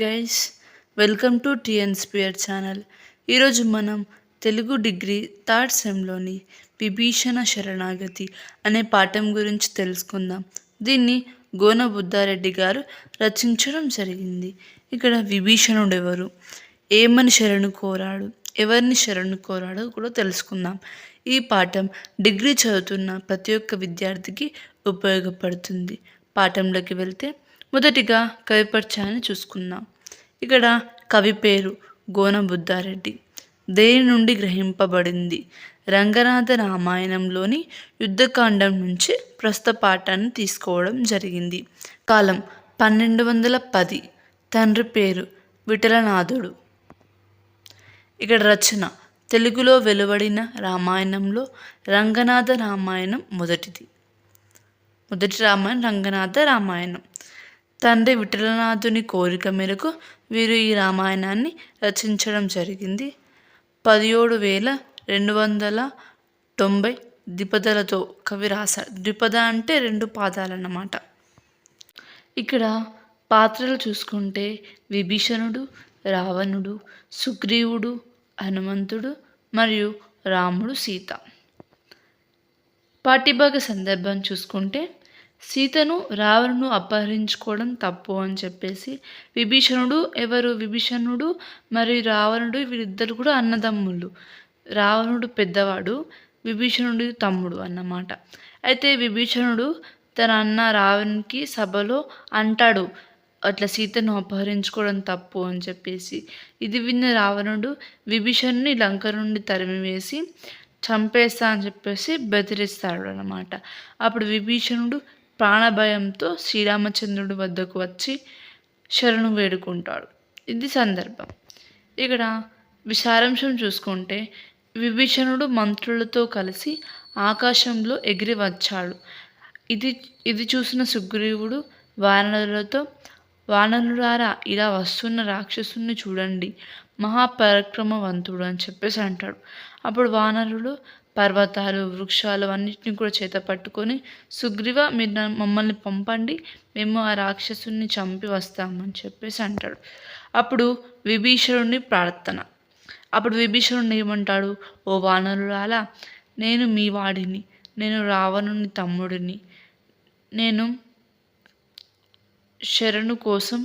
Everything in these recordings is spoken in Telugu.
Guys welcome to TNSphere channel ఈరోజు మనం తెలుగు డిగ్రీ థర్డ్ సెమ్లోని విభీషణ శరణాగతి అనే పాఠం గురించి తెలుసుకుందాం. దీన్ని గోనబుద్ధారెడ్డి గారు రచించడం జరిగింది. ఇక్కడ విభీషణుడు ఎవరు ఏమని శరణు కోరాడు? ఎవరిని శరణు కోరాడో కూడా తెలుసుకుందాం. ఈ పాఠం డిగ్రీ చదువుతున్న ప్రతి ఒక్క విద్యార్థికి ఉపయోగపడుతుంది. పాఠంలోకి వెళ్తే మొదటిగా కవి చూసుకుందాం. ఇక్కడ కవి పేరు గోన బుద్ధారెడ్డి దేని నుండి గ్రహింపబడింది? రంగనాథ రామాయణంలోని యుద్ధకాండం నుంచి ప్రస్తుత పాఠాన్ని తీసుకోవడం జరిగింది. కాలం పన్నెండు వందల పది తండ్రి పేరు విఠలనాథుడు. ఇక్కడ రచన. తెలుగులో వెలువడిన రామాయణంలో రంగనాథ రామాయణం మొదటిది. మొదటి రామాయణం రంగనాథ రామాయణం. తండ్రి విఠలనాథుని కోరిక మేరకు వీరు ఈ రామాయణాన్ని రచించడం జరిగింది. పదిహేడు వేల రెండు వందల తొంభై ద్విపదలతో కవి రాశారు ద్విపద అంటే రెండు పాదాలన్నమాట. ఇక్కడ పాత్రలు చూసుకుంటే విభీషణుడు రావణుడు సుగ్రీవుడు హనుమంతుడు మరియు రాముడు సీత. పాటిభాగ సందర్భం చూసుకుంటే సీతను రావణును అపహరించుకోవడం తప్పు అని చెప్పేసి విభీషణుడు ఎవరు? విభీషణుడు మరియు రావణుడు వీరిద్దరు కూడా అన్నదమ్ముళ్ళు రావణుడు పెద్దవాడు విభీషణుడు తమ్ముడు అన్నమాట. అయితే విభీషణుడు తన అన్న రావణునికి సభలో అంటాడు అట్లా సీతను అపహరించుకోవడం తప్పు అని చెప్పేసి. ఇది విన్న రావణుడు విభీషణుని లంక నుండి తరిమివేసి చంపేస్తా అని చెప్పేసి బెదిరిస్తాడు అనమాట అప్పుడు విభీషణుడు ప్రాణభయంతో శ్రీరామచంద్రుడి వద్దకు వచ్చి శరణు వేడుకుంటాడు. ఇది సందర్భం. ఇక్కడ విశారాంశం చూసుకుంటే విభీషణుడు మంత్రులతో కలిసి ఆకాశంలో ఎగిరి వచ్చాడు. ఇది ఇది చూసిన సుగ్రీవుడు వానరులతో వానరులారా ఇలా వస్తున్న రాక్షసుని చూడండి. మహాపరాక్రమవంతుడు అని చెప్పేసి అంటాడు. అప్పుడు వానరులు పర్వతాలు వృక్షాలు అన్నిటిని కూడా చేత పట్టుకొని సుగ్రీవ మీరు మమ్మల్ని పంపండి మేము ఆ రాక్షసుని చంపి వస్తామని చెప్పేసి అంటాడు. అప్పుడు విభీషణుని ప్రార్థన. అప్పుడు విభీషణుడు ఏమంటాడు? ఓ వానరులాలా నేను మీ వాడిని నేను రావణుని తమ్ముడిని నేను శరణు కోసం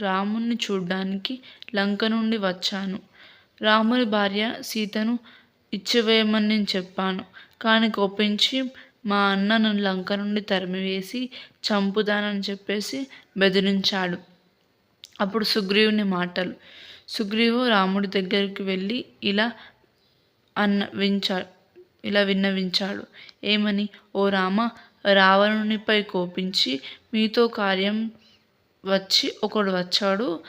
రాముణ్ణి చూడ్డానికి లంక నుండి వచ్చాను. రాముని భార్య సీతను ఇచ్చివేయమని నేను చెప్పాను. కానీ కోపించి మా అన్న నన్ను లంక నుండి తరిమివేసి చంపుదానని చెప్పేసి బెదిరించాడు. అప్పుడు సుగ్రీవుని మాటలు. సుగ్రీవు రాముడి దగ్గరికి వెళ్ళి ఇలా అన్న వించా ఇలా విన్నవించాడు. ఏమని? ఓ రామ రావణునిపై కోపించి మీతో కార్యం వచ్చి ఒకడు వచ్చాడు.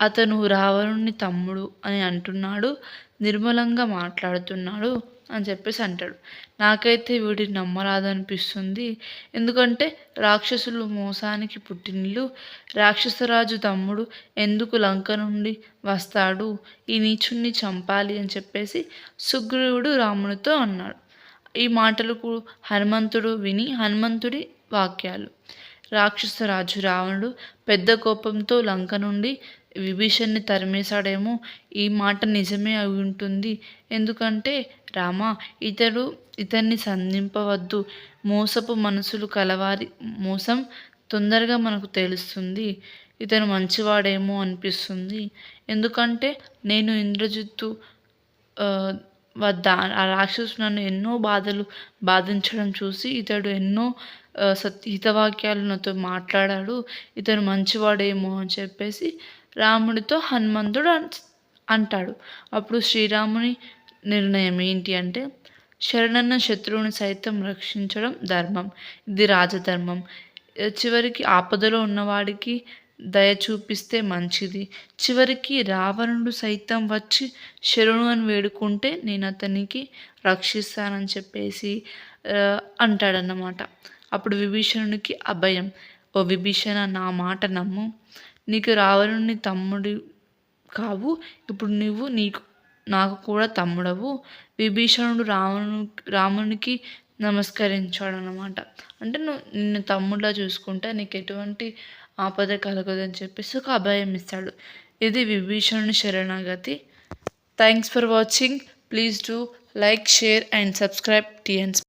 అతను రావణుని తమ్ముడు అని అంటున్నాడు. నిర్మలంగా మాట్లాడుతున్నాడు అని చెప్పేసి అంటాడు. నాకైతే వీడిని నమ్మరాదనిపిస్తుంది. ఎందుకంటే రాక్షసులు మోసానికి పుట్టినిల్లు. రాక్షసరాజు తమ్ముడు ఎందుకు లంక నుండి వస్తాడు? ఈ నీచుణ్ణి చంపాలి అని చెప్పేసి సుగ్రీవుడు రామునితో అన్నాడు. ఈ మాటలకు హనుమంతుడు విని హనుమంతుడి వాక్యాలు. రాక్షసరాజు రావణుడు పెద్ద కోపంతో లంక నుండి విభీషణ్ణి తరిమేశాడేమో? ఈ మాట నిజమే అయి ఉంటుంది. ఎందుకంటే రామ ఇతడు ఇతన్ని సంధింపవద్దు. మోసపు మనసులు కలవారి మోసం తొందరగా మనకు తెలుస్తుంది. ఇతను మంచివాడేమో అనిపిస్తుంది. ఎందుకంటే నేను ఇంద్రజిత్తు వద్ద ఆ రాక్షసు నన్ను ఎన్నో బాధలు బాధించడం చూసి ఇతడు ఎన్నో సత్ హితవాక్యాలు నాతో మాట్లాడాడు. ఇతను మంచివాడేమో అని చెప్పేసి రాముడితో హనుమంతుడు అంటాడు. అప్పుడు శ్రీరాముని నిర్ణయం ఏంటి అంటే శరణన్న శత్రువుని సైతం రక్షించడం ధర్మం. ఇది రాజధర్మం. చివరికి ఆపదలో ఉన్నవాడికి దయ చూపిస్తే మంచిది. చివరికి రావణుడు సైతం వచ్చి శరణు అని వేడుకుంటే నేను అతనికి రక్షిస్తానని చెప్పేసి అంటాడన్నమాట. అప్పుడు విభీషణునికి అభయం. ఓ విభీషణ నా మాట నమ్ము. నీకు రావణుని తమ్ముడు కావు. ఇప్పుడు నువ్వు నీకు నాకు కూడా తమ్ముడవు. విభీషణుడు రావణు రామునికి నమస్కరించాడు అనమాట అంటే నువ్వు నిన్ను తమ్ముడిలా చూసుకుంటే నీకు ఎటువంటి ఆపద కలగదని చెప్పేసి ఒక అభయం ఇస్తాడు. ఇది విభీషణుని శరణాగతి. Thanks for watching please do like share and subscribe టిఎన్స్